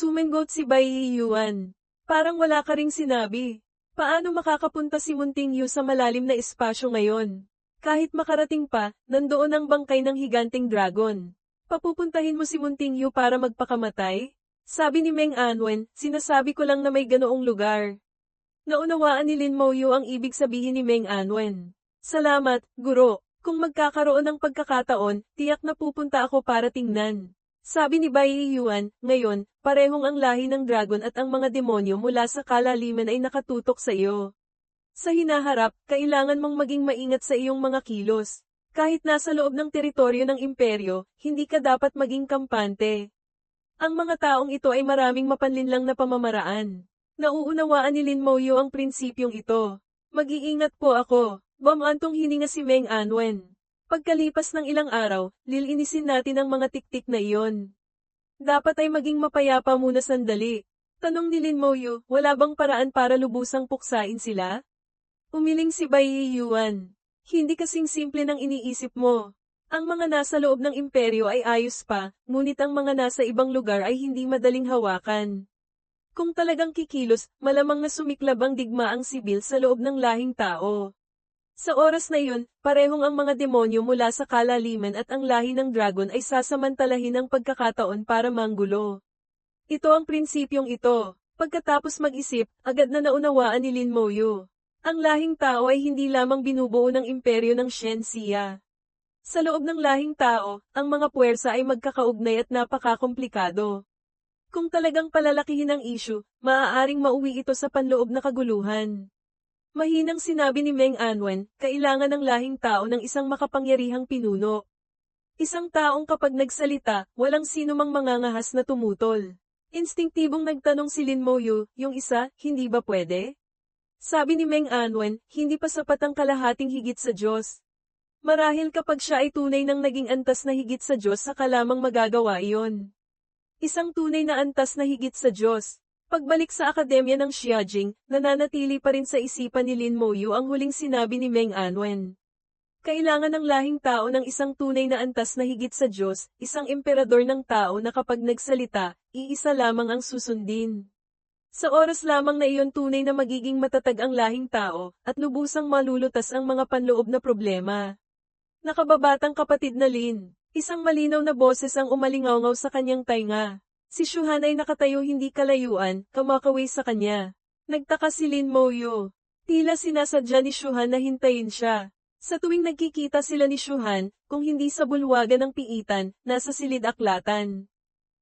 Sumengot si Bai Yuan. Parang wala ka ring sinabi. Paano makakapunta si Munting Yu sa malalim na espasyo ngayon? Kahit makarating pa, nandoon ang bangkay ng higanting dragon. Papupuntahin mo si Munting Yu para magpakamatay? Sabi ni Meng Anwen, sinasabi ko lang na may ganoong lugar. Naunawaan ni Lin Moyu ang ibig sabihin ni Meng Anwen. Salamat, guro. Kung magkakaroon ng pagkakataon, tiyak na pupunta ako para tingnan. Sabi ni Bai Yuan, ngayon, parehong ang lahi ng dragon at ang mga demonyo mula sa kalaliman ay nakatutok sa iyo. Sa hinaharap, kailangan mong maging maingat sa iyong mga kilos. Kahit nasa loob ng teritoryo ng imperyo, hindi ka dapat maging kampante. Ang mga taong ito ay maraming mapanlinlang na pamamaraan. Nauunawaan ni Lin Moyo ang prinsipyong ito. Mag-iingat po ako. Bamantong hininga si Meng Anwen. Pagkalipas ng ilang araw, lilinisin natin ang mga tiktik na iyon. Dapat ay maging mapayapa muna sandali. Tanong ni Lin Moyo, wala bang paraan para lubusang puksain sila? Umiling si Bai Yuan. Hindi kasing simple ng iniisip mo. Ang mga nasa loob ng imperyo ay ayos pa, ngunit ang mga nasa ibang lugar ay hindi madaling hawakan. Kung talagang kikilos, malamang na sumiklab ang digmaang sibil sa loob ng lahing tao. Sa oras na iyon, parehong ang mga demonyo mula sa kalaliman at ang lahi ng dragon ay sasamantalahin ang pagkakataon para manggulo. Ito ang prinsipyong ito. Pagkatapos mag-isip, agad na naunawaan ni Lin Moyo. Ang lahing tao ay hindi lamang binubuo ng imperyo ng Shenxia. Sa loob ng lahing tao, ang mga puwersa ay magkakaugnay at napakakomplikado. Kung talagang palalakihin ang issue, maaaring mauwi ito sa panloob na kaguluhan. Mahinang sinabi ni Meng Anwen, kailangan ng lahing tao ng isang makapangyarihang pinuno. Isang taong kapag nagsalita, walang sino mang mangangahas na tumutol. Instinktibong nagtanong si Lin Moyu, yung isa, hindi ba pwede? Sabi ni Meng Anwen, hindi pa sapat ang kalahating higit sa Diyos. Marahil kapag siya ay tunay ng naging antas na higit sa Diyos saka lamang magagawa iyon. Isang tunay na antas na higit sa Diyos, Pagbalik sa akademya ng Xiajing, nananatili pa rin sa isipan ni Lin Moyu ang huling sinabi ni Meng Anwen. Kailangan ng lahing tao ng isang tunay na antas na higit sa Diyos, isang emperador ng tao na kapag nagsalita, iisa lamang ang susundin. Sa oras lamang na iyon tunay na magiging matatag ang lahing tao, at lubusang malulutas ang mga panloob na problema. Nakababatang kapatid na Lin, isang malinaw na boses ang umalingaw sa kanyang tainga. Si Shuhan ay nakatayo hindi kalayuan, kamakaway sa kanya. Nagtaka si Lin Moyo. Tila sinasadya ni Shuhan na hintayin siya. Sa tuwing nagkikita sila ni Shuhan, kung hindi sa bulwagan ng piitan, nasa silid aklatan.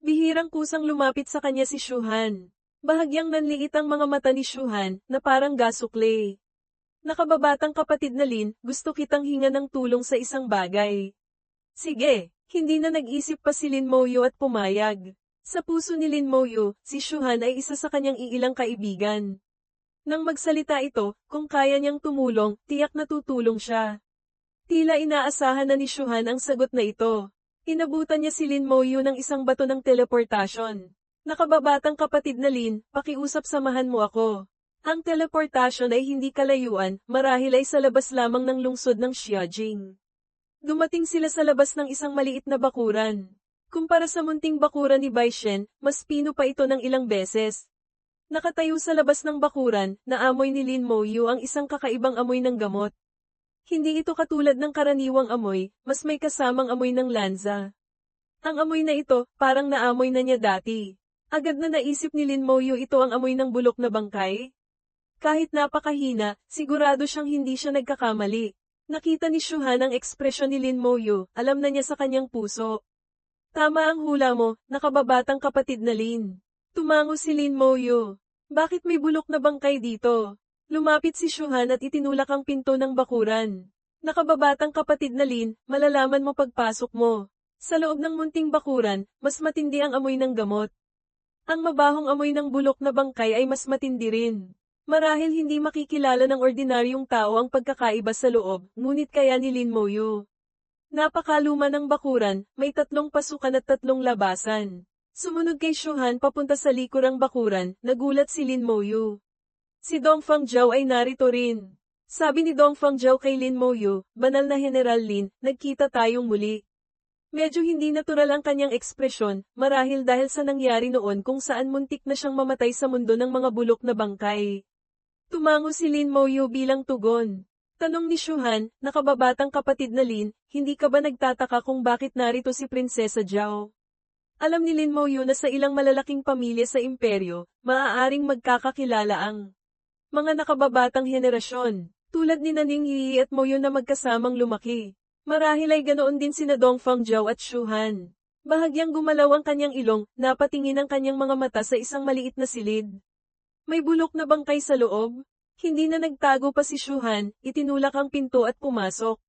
Bihirang kusang lumapit sa kanya si Shuhan. Bahagyang nanliit ang mga mata ni Shuhan, na parang gasukle. Nakababatang kapatid na Lin, gusto kitang hinga ng tulong sa isang bagay. Sige, hindi na nag-isip pa si Lin Moyo at pumayag. Sa puso ni Lin Moyo, si Shuhan ay isa sa kanyang iilang kaibigan. Nang magsalita ito, kung kaya niyang tumulong, tiyak na tutulong siya. Tila inaasahan na ni Shuhan ang sagot na ito. Inabutan niya si Lin Moyo ng isang bato ng teleportasyon. Nakababatang kapatid na Lin, pakiusap samahan mo ako. Ang teleportasyon ay hindi kalayuan, marahil ay sa labas lamang ng lungsod ng Xiajing. Dumating sila sa labas ng isang maliit na bakuran. Kumpara sa munting bakuran ni Baishen, mas pino pa ito ng ilang beses. Nakatayo sa labas ng bakuran, na amoy ni Lin Moyu ang isang kakaibang amoy ng gamot. Hindi ito katulad ng karaniwang amoy, mas may kasamang amoy ng lanza. Ang amoy na ito, parang naamoy na niya dati. Agad na naisip ni Lin Moyu ito ang amoy ng bulok na bangkay. Kahit napakahina, sigurado siyang hindi siya nagkakamali. Nakita ni Shuhan ang ekspresyon ni Lin Moyu, alam na niya sa kanyang puso. Tama ang hula mo, nakababatang kapatid na Lin. Tumango si Lin Moyo. Bakit may bulok na bangkay dito? Lumapit si Shuhan at itinulak ang pinto ng bakuran. Nakababatang kapatid na Lin, malalaman mo pagpasok mo. Sa loob ng munting bakuran, mas matindi ang amoy ng gamot. Ang mabahong amoy ng bulok na bangkay ay mas matindi rin. Marahil hindi makikilala ng ordinaryong tao ang pagkakaiba sa loob, ngunit kaya ni Lin Moyo. Napakaluma ng bakuran, may tatlong pasukan at tatlong labasan. Sumunod kay Shuhan papunta sa likurang bakuran, nagulat si Lin Moyu. Si Dongfang Zhao ay narito rin. Sabi ni Dongfang Zhao kay Lin Moyu, banal na General Lin, nagkita tayong muli. Medyo hindi natural ang kanyang ekspresyon, marahil dahil sa nangyari noon kung saan muntik na siyang mamatay sa mundo ng mga bulok na bangkay. Tumango si Lin Moyo bilang tugon. Tanong ni Shuhan, nakababatang kapatid na Lin, hindi ka ba nagtataka kung bakit narito si Prinsesa Zhao? Alam ni Lin Moyo na sa ilang malalaking pamilya sa imperyo, maaaring magkakakilala ang mga nakababatang henerasyon, tulad ni Naning Yi at Moyo na magkasamang lumaki. Marahil ay ganoon din sina Dongfang Zhao at Shuhan. Bahagyang gumalaw ang kanyang ilong, napatingin ang kanyang mga mata sa isang maliit na silid. May bulok na bangkay sa loob. Hindi na nagtago pa si Shuhan, itinulak ang pinto at pumasok.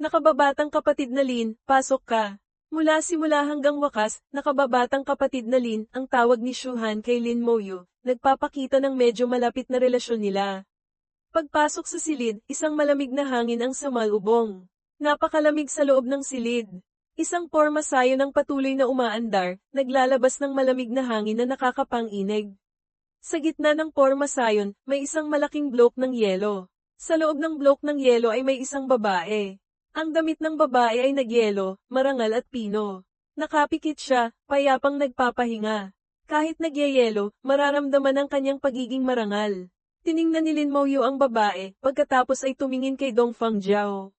Nakababatang kapatid na Lin, pasok ka. Mula simula hanggang wakas, nakababatang kapatid na Lin, ang tawag ni Shuhan kay Lin Moyo, nagpapakita ng medyo malapit na relasyon nila. Pagpasok sa silid, isang malamig na hangin ang samalubong. Napakalamig sa loob ng silid. Isang porma sayo ng patuloy na umaandar, naglalabas ng malamig na hangin na nakakapanginig. Sa gitna ng porma sayon, may isang malaking blok ng yelo. Sa loob ng blok ng yelo ay may isang babae. Ang damit ng babae ay nagyelo, marangal at pino. Nakapikit siya, payapang nagpapahinga. Kahit nagyayelo, mararamdaman ang kanyang pagiging marangal. Tiningnan ni Lin Mouyo ang babae, pagkatapos ay tumingin kay Dongfang Jiao.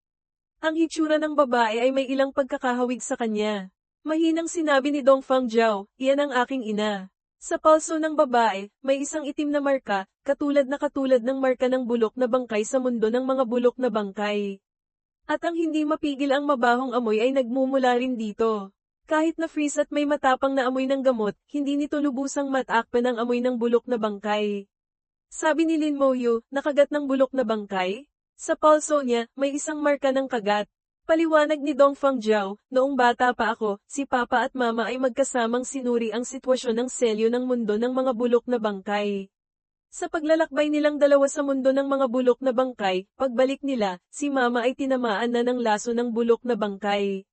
Ang hitsura ng babae ay may ilang pagkakahawig sa kanya. Mahinang sinabi ni Dongfang Jiao, iyan ang aking ina. Sa palso ng babae, may isang itim na marka, katulad na katulad ng marka ng bulok na bangkay sa mundo ng mga bulok na bangkay. At ang hindi mapigil ang mabahong amoy ay nagmumula rin dito. Kahit na freeze at may matapang na amoy ng gamot, hindi nito lubusang matakpan ang amoy ng bulok na bangkay. Sabi ni Lin Moyo, nakagat ng bulok na bangkay? Sa palso niya, may isang marka ng kagat. Paliwanag ni Dongfang Jiao, noong bata pa ako, si Papa at Mama ay magkasamang sinuri ang sitwasyon ng selyo ng mundo ng mga bulok na bangkay. Sa paglalakbay nilang dalawa sa mundo ng mga bulok na bangkay, pagbalik nila, si Mama ay tinamaan na ng laso ng bulok na bangkay.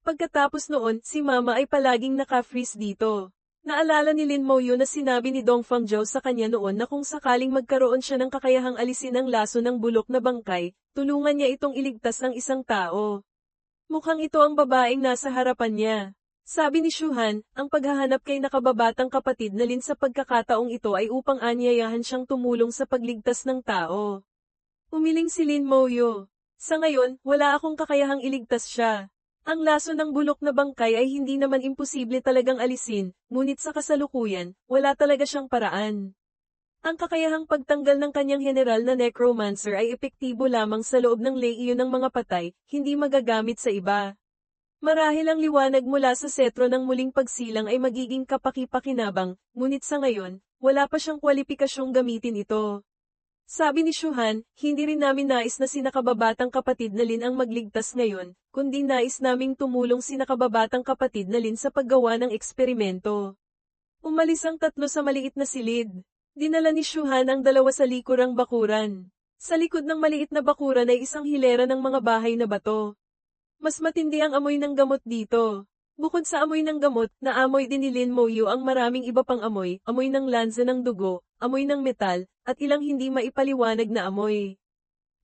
Pagkatapos noon, si Mama ay palaging naka-freeze dito. Naalala ni Lin Moyo na sinabi ni Dongfang Zhao sa kanya noon na kung sakaling magkaroon siya ng kakayahang alisin ang laso ng bulok na bangkay, tulungan niya itong iligtas ng isang tao. Mukhang ito ang babaeng nasa harapan niya. Sabi ni Shuhan, ang paghahanap kay nakababatang kapatid na Lin sa pagkakataong ito ay upang anyayahan siyang tumulong sa pagligtas ng tao. Umiling si Lin Moyo. Sa ngayon, wala akong kakayahang iligtas siya. Ang laso ng bulok na bangkay ay hindi naman imposible talagang alisin, ngunit sa kasalukuyan, wala talaga siyang paraan. Ang kakayahang pagtanggal ng kanyang general na necromancer ay epektibo lamang sa loob ng leiyo ng mga patay, hindi magagamit sa iba. Marahil ang liwanag mula sa setro ng muling pagsilang ay magiging kapaki-pakinabang, ngunit sa ngayon, wala pa siyang kwalipikasyong gamitin ito. Sabi ni Shuhan, hindi rin namin nais na sinakababatang kapatid na Lin ang magligtas ngayon, kundi nais naming tumulong sinakababatang kapatid na Lin sa paggawa ng eksperimento. Umalis ang tatlo sa maliit na silid. Dinala ni Shuhan ang dalawa sa likurang bakuran. Sa likod ng maliit na bakuran ay isang hilera ng mga bahay na bato. Mas matindi ang amoy ng gamot dito. Bukod sa amoy ng gamot, naamoy din ni Lin Moyo ang maraming iba pang amoy, amoy ng lansa ng dugo, amoy ng metal, at ilang hindi maipaliwanag na amoy.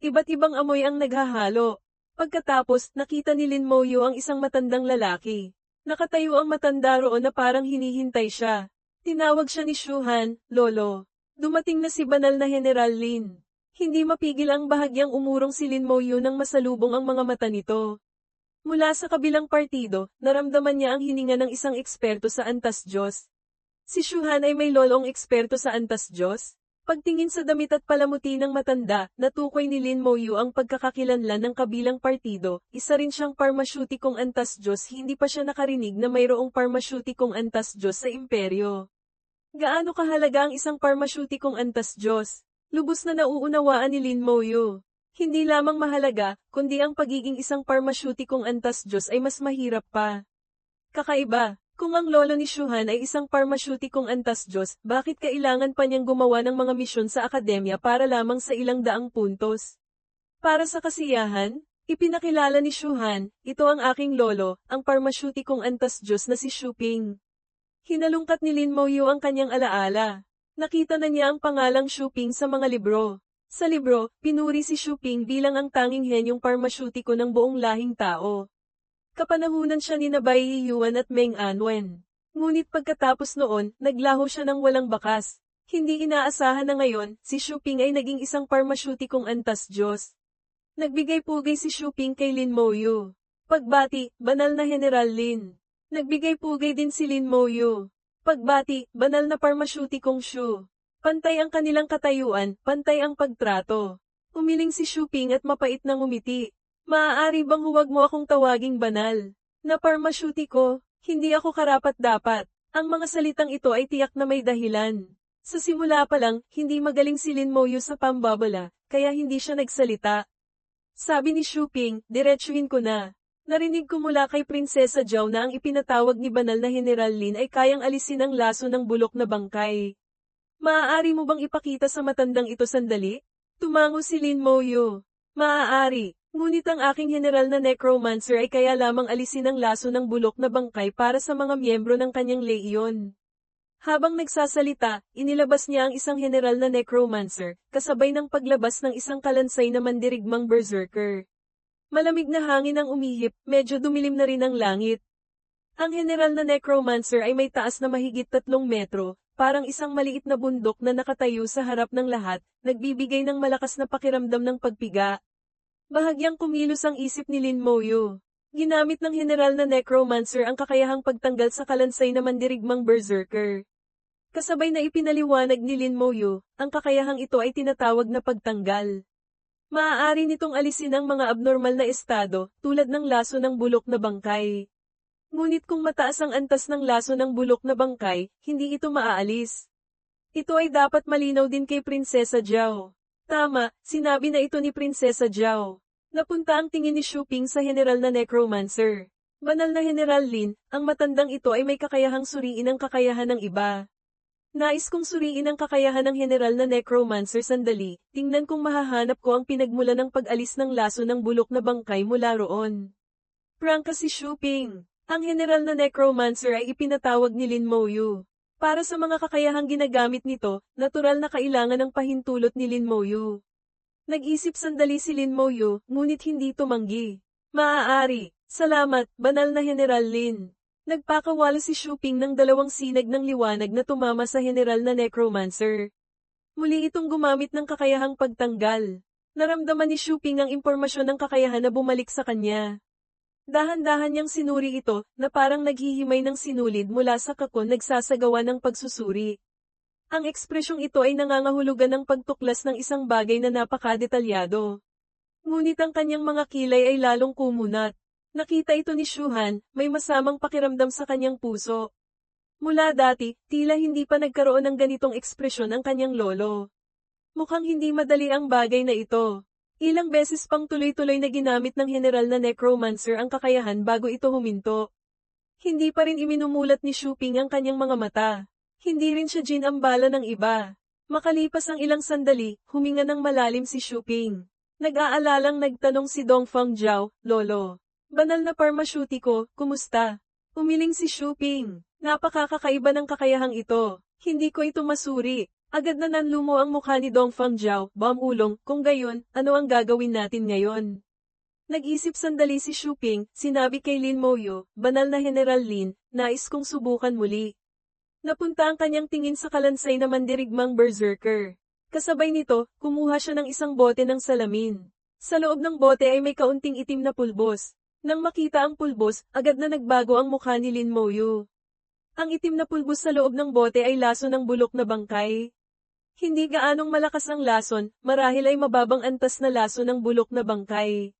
Iba't ibang amoy ang naghahalo. Pagkatapos, nakita ni Lin Moyo ang isang matandang lalaki. Nakatayo ang matanda roon na parang hinihintay siya. Tinawag siya ni Shuhan, Lolo. Dumating na si banal na General Lin. Hindi mapigil ang bahagyang umurong si Lin Moyo nang masalubong ang mga mata nito. Mula sa kabilang partido, naramdaman niya ang hininga ng isang eksperto sa Antas Diyos. Si Shuhan ay may lolong eksperto sa Antas Diyos. Pagtingin sa damit at palamuti ng matanda, natukoy ni Lin Moyu ang pagkakakilanlan ng kabilang partido, isa rin siyang parmasyutikong Antas Diyos hindi pa siya nakarinig na mayroong parmasyutikong Antas Diyos sa imperyo. Gaano kahalaga ang isang parmasyutikong Antas Diyos? Lubos na nauunawaan ni Lin Moyu. Hindi lamang mahalaga, kundi ang pagiging isang parmasyutikong antas Diyos ay mas mahirap pa. Kakaiba, kung ang lolo ni Shuhan ay isang parmasyutikong antas Diyos, bakit kailangan pa niyang gumawa ng mga misyon sa akademya para lamang sa ilang daang puntos? Para sa kasiyahan, ipinakilala ni Shuhan, ito ang aking lolo, ang parmasyutikong antas Diyos na si Shuping. Hinalungkat ni Lin Moyo ang kanyang alaala. Nakita na niya ang pangalang Shuping sa mga libro. Sa libro, pinuri si Shuping bilang ang tanging henyong parmasyutiko ng buong lahing tao. Kapanahunan siya ni Bai Yuan at Meng Anwen. Ngunit pagkatapos noon, naglaho siya ng walang bakas. Hindi inaasahan na ngayon, si Xu Ping ay naging isang parmasyutikong antas Diyos. Nagbigay pugay si Xu Ping kay Lin Moyu. Pagbati, banal na General Lin. Nagbigay pugay din si Lin Moyu. Pagbati, banal na parmasyutikong Xu. Pantay ang kanilang katayuan, pantay ang pagtrato. Umiling si Xu Ping at mapait na ngumiti. Maaari bang huwag mo akong tawaging banal? Na parmasyutiko, hindi ako karapat-dapat. Ang mga salitang ito ay tiyak na may dahilan. Sa simula pa lang, hindi magaling si Lin Moyu sa pambabala, kaya hindi siya nagsalita. Sabi ni Xu Ping, diretsuhin ko na. Narinig ko mula kay Prinsesa Zhao na ang ipinatawag ni Banal na General Lin ay kayang alisin ang laso ng bulok na bangkay. Maaari mo bang ipakita sa matandang ito sandali? Tumango si Lin Moyo. Maaari, ngunit ang aking general na necromancer ay kaya lamang alisin ang laso ng bulok na bangkay para sa mga miyembro ng kanyang leyon. Habang nagsasalita, inilabas niya ang isang general na necromancer, kasabay ng paglabas ng isang kalansay na mandirigmang berserker. Malamig na hangin ang umihip, medyo dumilim na rin ang langit. Ang general na necromancer ay may taas na mahigit tatlong metro, parang isang maliit na bundok na nakatayo sa harap ng lahat, nagbibigay ng malakas na pakiramdam ng pagpiga. Bahagyang kumilos ang isip ni Lin Moyo. Ginamit ng general na necromancer ang kakayahang pagtanggal sa kalansay na mandirigmang berserker. Kasabay na ipinaliwanag ni Lin Moyo, ang kakayahang ito ay tinatawag na pagtanggal. Maaari nitong alisin ang mga abnormal na estado, tulad ng laso ng bulok na bangkay. Ngunit kung mataas ang antas ng laso ng bulok na bangkay, hindi ito maaalis. Ito ay dapat malinaw din kay Prinsesa Zhao. Tama, sinabi na ito ni Prinsesa Zhao. Napunta ang tingin ni Xu Ping sa general na necromancer. Banal na General Lin, ang matandang ito ay may kakayahang suriin ang kakayahan ng iba. Nais kong suriin ang kakayahan ng general na necromancer sandali, tingnan kung mahahanap ko ang pinagmula ng pag-alis ng laso ng bulok na bangkay mula roon. Prangka si Xu Ping. Ang general na necromancer ay ipinatawag ni Lin Moyu. Para sa mga kakayahang ginagamit nito, natural na kailangan ng pahintulot ni Lin Moyu. Nag-isip sandali si Lin Moyu, ngunit hindi tumanggi. Maaari. Salamat, banal na General Lin. Nagpakawala si Xu Ping ng dalawang sinag ng liwanag na tumama sa General na Necromancer. Muli itong gumamit ng kakayahang pagtanggal. Naramdaman ni Xu Ping ang impormasyon ng kakayahan na bumalik sa kanya. Dahan-dahan niyang sinuri ito, na parang naghihimay ng sinulid mula sa kakon nagsasagawa ng pagsusuri. Ang ekspresyong ito ay nangangahulugan ng pagtuklas ng isang bagay na napakadetalyado. Ngunit ang kanyang mga kilay ay lalong kumunat. Nakita ito ni Shuhan, may masamang pakiramdam sa kanyang puso. Mula dati, tila hindi pa nagkaroon ng ganitong ekspresyon ang kanyang lolo. Mukhang hindi madali ang bagay na ito. Ilang beses pang tuloy-tuloy na ginamit ng general na necromancer ang kakayahan bago ito huminto. Hindi pa rin iminumulat ni Shuping ang kanyang mga mata. Hindi rin siya ginambala ng iba. Makalipas ang ilang sandali, huminga ng malalim si Shuping. Nag-aalalang nagtanong si Dongfang Jiao, Lolo. Banal na parmasyutiko, kumusta? Umiling si Shuping. Napakakakaiba ng kakayahang ito. Hindi ko ito masuri. Agad na nanlumo ang mukha ni Dongfang Jiao, bamulong, kung gayon, ano ang gagawin natin ngayon? Nag-isip sandali si Xu Ping, sinabi kay Lin Moyo, banal na General Lin, nais kong subukan muli. Napunta ang kanyang tingin sa kalansay na mandirigmang berserker. Kasabay nito, kumuha siya ng isang bote ng salamin. Sa loob ng bote ay may kaunting itim na pulbos. Nang makita ang pulbos, agad na nagbago ang mukha ni Lin Moyo. Ang itim na pulbos sa loob ng bote ay laso ng bulok na bangkay. Hindi gaanong malakas ang lason, marahil ay mababang antas na laso ng bulok na bangkay.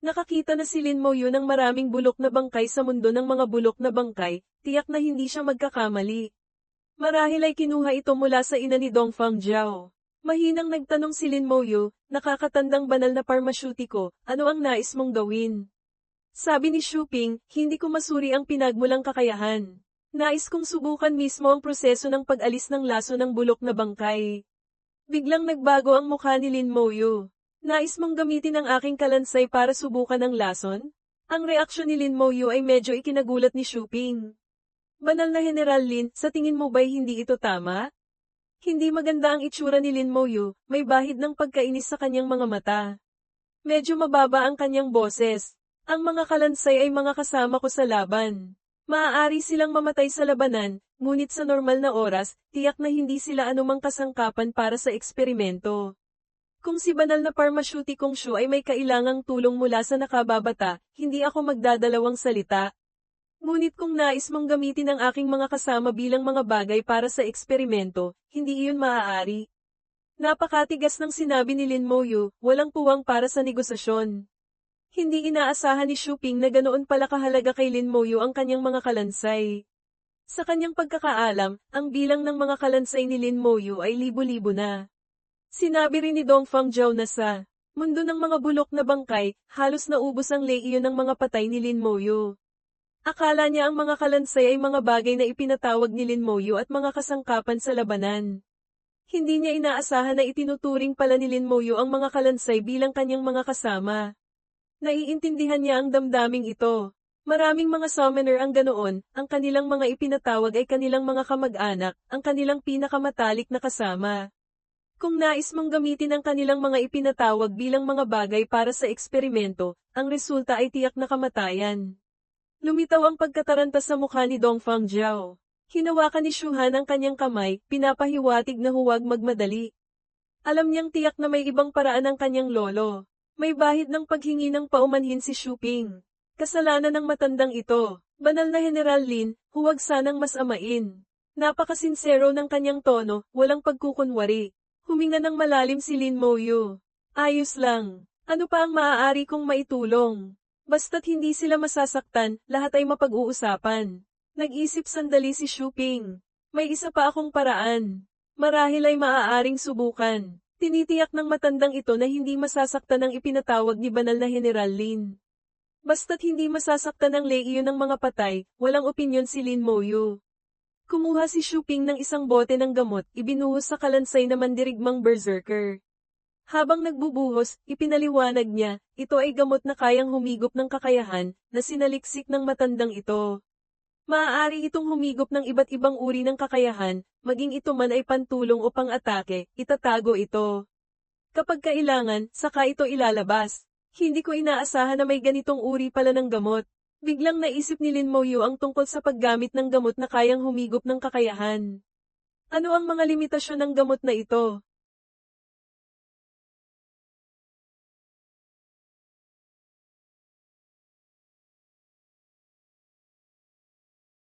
Nakakita na si Lin Moyo ng maraming bulok na bangkay sa mundo ng mga bulok na bangkay, tiyak na hindi siya magkakamali. Marahil ay kinuha ito mula sa ina ni Dongfang Jiao. Mahinang nagtanong si Lin Moyo, nakakatandang banal na parmasyutiko, ano ang nais mong gawin? Sabi ni Xu Ping, hindi ko masuri ang pinagmulang kakayahan. Nais kong subukan mismo ang proseso ng pag-alis ng laso ng bulok na bangkay. Biglang nagbago ang mukha ni Lin Moyo. Nais mong gamitin ang aking kalansay para subukan ang lason? Ang reaksyon ni Lin Moyo ay medyo ikinagulat ni Shuping. Banal na General Lin, sa tingin mo ba'y hindi ito tama? Hindi maganda ang itsura ni Lin Moyo, may bahid ng pagkainis sa kanyang mga mata. Medyo mababa ang kanyang boses. Ang mga kalansay ay mga kasama ko sa laban. Maaari silang mamatay sa labanan, ngunit sa normal na oras, tiyak na hindi sila anumang kasangkapan para sa eksperimento. Kung si banal na pharmaceuticong shoe ay may kailangang tulong mula sa nakababata, hindi ako magdadalawang salita. Ngunit kung nais mong gamitin ang aking mga kasama bilang mga bagay para sa eksperimento, hindi iyon maaari. Napakatigas ng sinabi ni Lin Moyu, walang puwang para sa negosasyon. Hindi inaasahan ni Xu Ping na ganoon pala kahalaga kay Lin Moyu ang kanyang mga kalansay. Sa kanyang pagkakaalam, ang bilang ng mga kalansay ni Lin Moyu ay libo-libo na. Sinabi rin ni Dong Fang Zhao na sa mundo ng mga bulok na bangkay, halos naubos ang leiyon ng mga patay ni Lin Moyu. Akala niya ang mga kalansay ay mga bagay na ipinatawag ni Lin Moyu at mga kasangkapan sa labanan. Hindi niya inaasahan na itinuturing pala ni Lin Moyu ang mga kalansay bilang kanyang mga kasama. Naiintindihan niya ang damdaming ito. Maraming mga summoner ang ganoon, ang kanilang mga ipinatawag ay kanilang mga kamag-anak, ang kanilang pinakamatalik na kasama. Kung nais mong gamitin ang kanilang mga ipinatawag bilang mga bagay para sa eksperimento, ang resulta ay tiyak na kamatayan. Lumitaw ang pagkataranta sa mukha ni Dong Fang Jiao. Hinawakan ni Shuhan ang kanyang kamay, pinapahiwatig na huwag magmadali. Alam niyang tiyak na may ibang paraan ang kanyang lolo. May bahid ng paghingi ng paumanhin si Shuping. Kasalanan ng matandang ito. Banal na General Lin, huwag sanang mas amain. Napakasinsero ng kanyang tono, walang pagkukunwari. Huminga ng malalim si Lin Moyu. Ayos lang. Ano pa ang maaari kong maitulong? Basta't hindi sila masasaktan, lahat ay mapag-uusapan. Nag-isip sandali si Shuping. May isa pa akong paraan. Marahil ay maaaring subukan. Tinitiyak ng matandang ito na hindi masasaktan ang ipinatawag ni banal na General Lin. Basta't hindi masasaktan ang leiyon ng mga patay, walang opinyon si Lin Moyu. Kumuha si Shuping ng isang bote ng gamot, ibinuhos sa kalansay na mandirigmang berserker. Habang nagbubuhos, ipinaliwanag niya, ito ay gamot na kayang humigop ng kakayahan, na sinaliksik ng matandang ito. Maaari itong humigop ng iba't ibang uri ng kakayahan, maging ito man ay pantulong o pang-atake, itatago ito. Kapag kailangan, saka ito ilalabas. Hindi ko inaasahan na may ganitong uri pala ng gamot. Biglang naisip ni Lin Moyu ang tungkol sa paggamit ng gamot na kayang humigop ng kakayahan. Ano ang mga limitasyon ng gamot na ito?